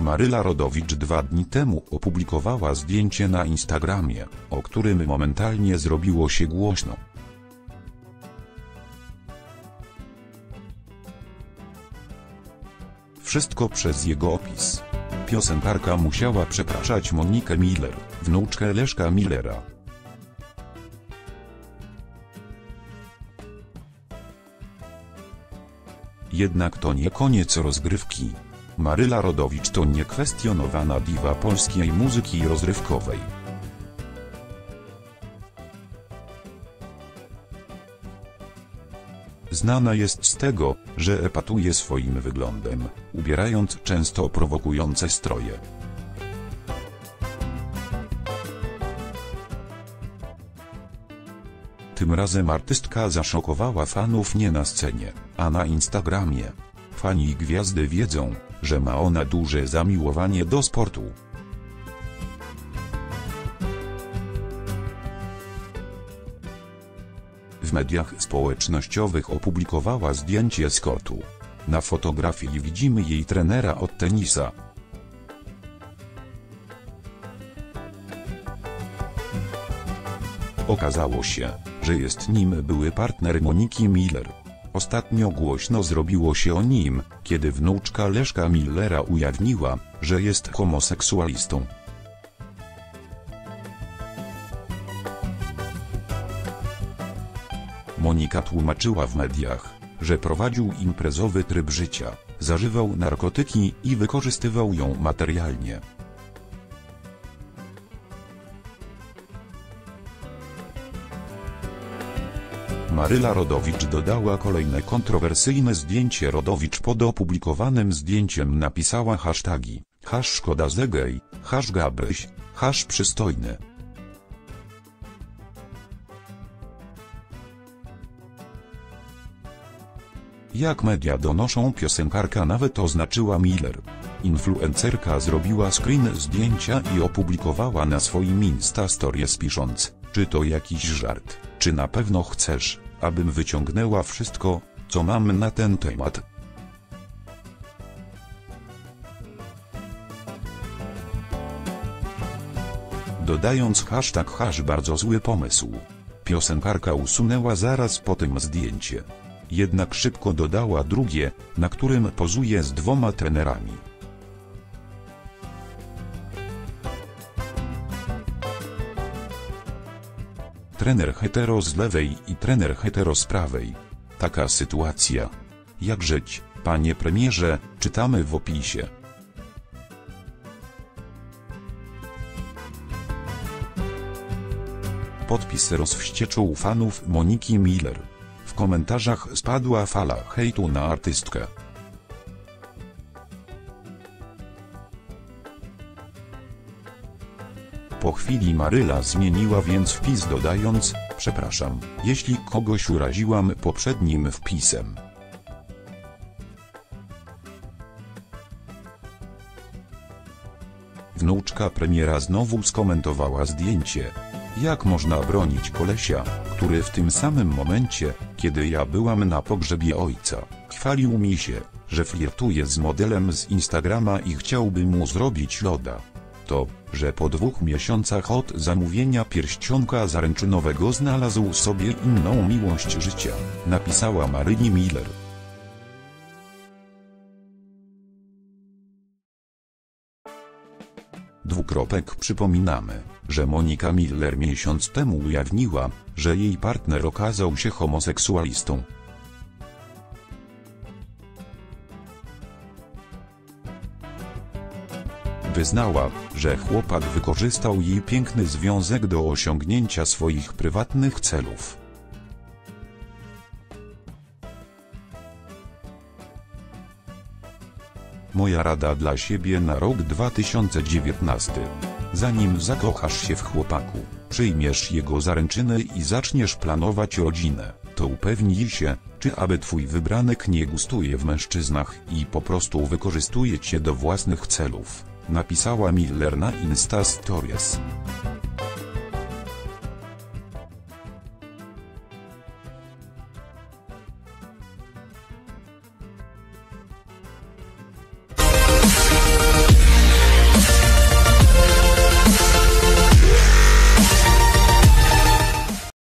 Maryla Rodowicz dwa dni temu opublikowała zdjęcie na Instagramie, o którym momentalnie zrobiło się głośno. Wszystko przez jego opis. Piosenkarka musiała przepraszać Monikę Miller, wnuczkę Leszka Millera. Jednak to nie koniec rozgrywki. Maryla Rodowicz to niekwestionowana diwa polskiej muzyki rozrywkowej. Znana jest z tego, że epatuje swoim wyglądem, ubierając często prowokujące stroje. Tym razem artystka zaszokowała fanów nie na scenie, a na Instagramie. Fani gwiazdy wiedzą, że ma ona duże zamiłowanie do sportu. W mediach społecznościowych opublikowała zdjęcie z kortu. Na fotografii widzimy jej trenera od tenisa. Okazało się, że jest nim były partner Moniki Miller. Ostatnio głośno zrobiło się o nim, kiedy wnuczka Leszka Millera ujawniła, że jest homoseksualistą. Monika tłumaczyła w mediach, że prowadził imprezowy tryb życia, zażywał narkotyki i wykorzystywał ją materialnie. Maryla Rodowicz dodała kolejne kontrowersyjne zdjęcie Rodowicz pod opublikowanym zdjęciem napisała hasztagi, hasz szkoda zegej, hasz gabryś, hasz przystojny. Jak media donoszą piosenkarka nawet oznaczyła Miller. Influencerka zrobiła screen zdjęcia i opublikowała na swoim Insta Stories pisząc, czy to jakiś żart, czy na pewno chcesz, abym wyciągnęła wszystko, co mam na ten temat. Dodając hashtag hash bardzo zły pomysł. Piosenkarka usunęła zaraz po tym zdjęcie. Jednak szybko dodała drugie, na którym pozuje z dwoma trenerami. Trener hetero z lewej i trener hetero z prawej. Taka sytuacja. Jak żyć, panie premierze, czytamy w opisie. Podpis rozwścieczył fanów Moniki Miller. W komentarzach spadła fala hejtu na artystkę. Po chwili Maryla zmieniła więc wpis dodając, przepraszam, jeśli kogoś uraziłam poprzednim wpisem. Wnuczka premiera znowu skomentowała zdjęcie. Jak można bronić kolesia, który w tym samym momencie, kiedy ja byłam na pogrzebie ojca, chwalił mi się, że flirtuje z modelem z Instagrama i chciałby mu zrobić loda. To, że po dwóch miesiącach od zamówienia pierścionka zaręczynowego znalazł sobie inną miłość życia, napisała Maryli Miller. Dwukropek przypominamy, że Monika Miller miesiąc temu ujawniła, że jej partner okazał się homoseksualistą. Wyznała, że chłopak wykorzystał jej piękny związek do osiągnięcia swoich prywatnych celów. Moja rada dla siebie na rok 2019. Zanim zakochasz się w chłopaku, przyjmiesz jego zaręczyny i zaczniesz planować rodzinę, to upewnij się, czy aby twój wybranek nie gustuje w mężczyznach i po prostu wykorzystuje cię do własnych celów, napisała Miller na Insta Stories.